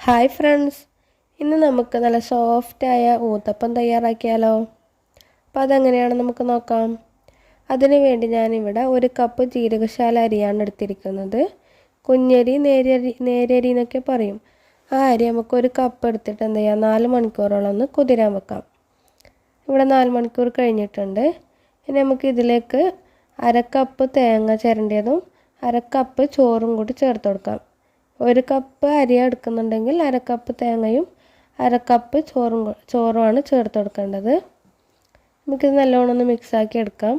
Hi friends ഇന്ന് നമുക്ക് നല്ല സോഫ്റ്റായ ഊത്തപ്പം തയ്യാറാക്കിയാലോ? അപ്പോൾ അതെങ്ങനെയാണ് നമുക്ക് നോക്കാം. അതിനു വേണ്ടി ഞാനിവിടെ ഒരു കപ്പ് ജീരകശാല അരിയാണ് എടുത്തിരിക്കുന്നത്. കുഞ്ഞരി നേരിയരി നേരിയരി എന്നൊക്കെ പറയും. ആ അരി നമുക്ക് ഒരു കപ്പ് എടുത്തിട്ട് എന്ത് ചെയ്യാം? നാല് മണിക്കൂറോളം ഒന്ന് കുതിരാൻ വെക്കാം. ഇവിടെ നാല് മണിക്കൂർ കഴിഞ്ഞിട്ടുണ്ട്. ഇനി നമുക്ക് ഇതിലേക്ക് അര കപ്പ് തേങ്ങ ചിരണ്ടിയതും അര കപ്പ് ചോറും കൂടി ചേർത്ത് കൊടുക്കാം. ഒരു കപ്പ് അരി എടുക്കുന്നുണ്ടെങ്കിൽ അര കപ്പ് തേങ്ങയും അര കപ്പ് ചോറും ചോറുമാണ് ചേർത്ത് കൊടുക്കേണ്ടത്. നമുക്കിത് നല്ലോണം ഒന്ന് മിക്സാക്കി എടുക്കാം.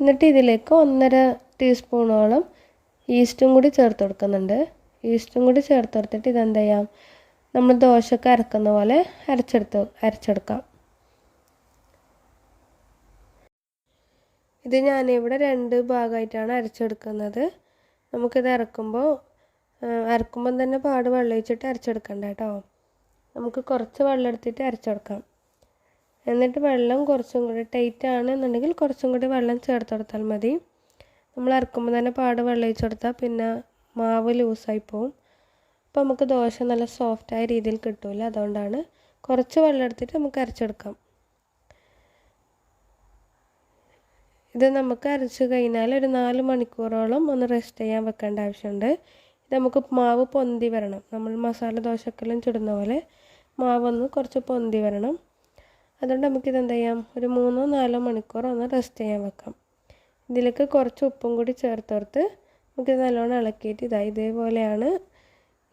എന്നിട്ട് ഇതിലേക്ക് ഒന്നര ടീസ്പൂണോളം ഈസ്റ്റും കൂടി ചേർത്ത് കൊടുക്കുന്നുണ്ട്. ഈസ്റ്റും കൂടി ചേർത്ത് കൊടുത്തിട്ട് ഇതെന്ത് ചെയ്യാം? നമ്മൾ ദോശക്ക് അരക്കുന്ന പോലെ അരച്ചെടുത്ത് അരച്ചെടുക്കാം. ഇത് ഞാനിവിടെ രണ്ട് ഭാഗമായിട്ടാണ് അരച്ചെടുക്കുന്നത്. നമുക്കിത് ഇറക്കുമ്പോൾ അരക്കുമ്പം തന്നെ പാട് വെള്ളം ഒഴിച്ചിട്ട് അരച്ചെടുക്കണ്ട കേട്ടോ. നമുക്ക് കുറച്ച് വെള്ളം എടുത്തിട്ട് അരച്ചെടുക്കാം. എന്നിട്ട് വെള്ളം കുറച്ചും കൂടി ടൈറ്റ് ആണെന്നുണ്ടെങ്കിൽ കുറച്ചും കൂടി വെള്ളം ചേർത്ത് കൊടുത്താൽ മതി. നമ്മൾ അരക്കുമ്പോൾ തന്നെ പാട് വെള്ളം ഒഴിച്ച് കൊടുത്താൽ പിന്നെ മാവ് ലൂസായി പോവും. അപ്പോൾ നമുക്ക് ദോശ നല്ല സോഫ്റ്റായ രീതിയിൽ കിട്ടില്ല അതുകൊണ്ടാണ് കുറച്ച് വെള്ളം എടുത്തിട്ട് നമുക്ക് അരച്ചെടുക്കാം. ഇത് നമുക്ക് അരച്ച് കഴിഞ്ഞാൽ ഒരു നാല് മണിക്കൂറോളം ഒന്ന് റെസ്റ്റ് ചെയ്യാൻ വെക്കേണ്ട ആവശ്യമുണ്ട്. ഇത് നമുക്ക് മാവ് പൊന്തി വരണം. നമ്മൾ മസാല ദോശക്കെല്ലാം ചുടുന്ന പോലെ മാവൊന്ന് കുറച്ച് പൊന്തി വരണം. അതുകൊണ്ട് നമുക്കിത് എന്ത് ചെയ്യാം? ഒരു മൂന്നോ നാലോ മണിക്കൂർ ഒന്ന് റെസ്റ്റ് ചെയ്യാൻ വെക്കാം. ഇതിലേക്ക് കുറച്ച് ഉപ്പും കൂടി ചേർത്തോർത്ത് നമുക്കിത് നല്ലോണം ഇളക്കിയിട്ട് ഇതാ ഇതേപോലെയാണ്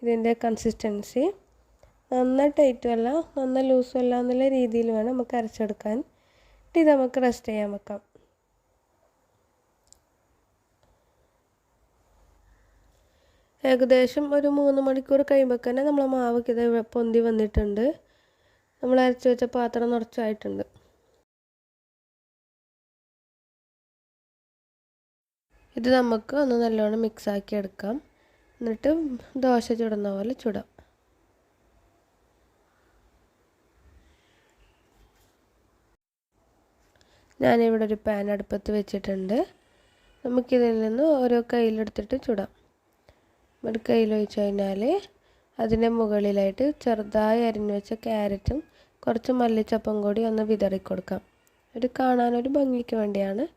ഇതിന്റെ കൺസിസ്റ്റൻസി നന്ന ടൈറ്റും അല്ല നന്ന ലൂസും അല്ല എന്നുള്ള രീതിയിൽ വേണം നമുക്ക് അരച്ചെടുക്കാൻ. ഇത് നമുക്ക് റെസ്റ്റ് ചെയ്യാൻ വെക്കാം. ഏകദേശം ഒരു മൂന്ന് മണിക്കൂർ കഴിയുമ്പോൾ തന്നെ നമ്മളെ മാവൊക്കെ ഇത് പൊന്തി വന്നിട്ടുണ്ട്. നമ്മൾ അരച്ചു വെച്ച പാത്രം നിറച്ചായിട്ടുണ്ട്. ഇത് നമുക്ക് ഒന്ന് നല്ലോണം മിക്സാക്കി എടുക്കാം. എന്നിട്ട് ദോശ ചുടുന്ന പോലെ ചുടാം. ഞാനിവിടെ ഒരു പാൻ അടുപ്പത്ത് വെച്ചിട്ടുണ്ട്. നമുക്കിതിൽ നിന്ന് ഓരോ കയ്യിലെടുത്തിട്ട് ചുടാം. ഒരു കയ്യിൽ ഒഴിച്ച് കഴിഞ്ഞാൽ അതിന്റെ മുകളിലായിട്ട് ചെറുതായി അരിഞ്ഞു വെച്ച ക്യാരറ്റും കുറച്ച് മല്ലിച്ചപ്പം കൂടി ഒന്ന് വിതറി കൊടുക്കാം. ഒരു കാണാനൊരു ഭംഗിക്ക് വേണ്ടിയാണ്.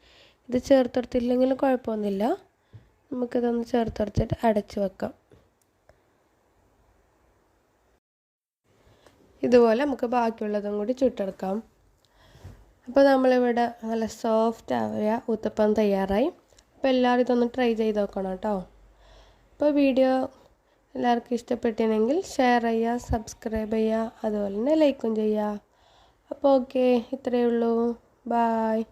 ഇത് ചേർത്തെടുത്തില്ലെങ്കിലും കുഴപ്പമൊന്നുമില്ല. നമുക്കിതൊന്ന് ചേർത്തെടുത്തിട്ട് അടച്ചു വെക്കാം. ഇതുപോലെ നമുക്ക് ബാക്കിയുള്ളതും കൂടി ചുട്ടെടുക്കാം. അപ്പോൾ നമ്മളിവിടെ നല്ല സോഫ്റ്റ് ആയ ഊത്തപ്പം തയ്യാറായി. അപ്പോൾ എല്ലാവരും ഇതൊന്ന് ട്രൈ ചെയ്ത് നോക്കണം കേട്ടോ. അപ്പോൾ വീഡിയോ എല്ലാവർക്കും ഇഷ്ടപ്പെട്ടിനെങ്കിൽ ഷെയർ ചെയ്യുക സബ്സ്ക്രൈബ് ചെയ്യുക അതുപോലെ തന്നെ ലൈക്കും ചെയ്യുക അപ്പോൾ ഓക്കെ ഇത്രയേ ഉള്ളൂ. ബായ്